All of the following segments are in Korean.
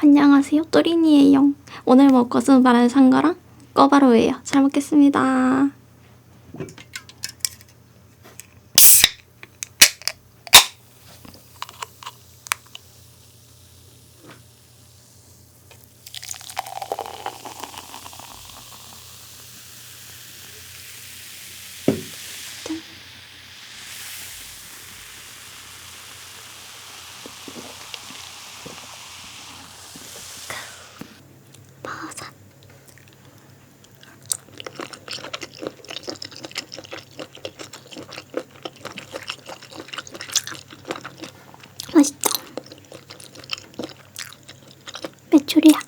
안녕하세요. 또린이에요. 오늘 먹을 것은 마라샹궈랑 꿔바로우예요. 잘 먹겠습니다. 메추리야.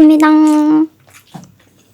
먹겠습니다.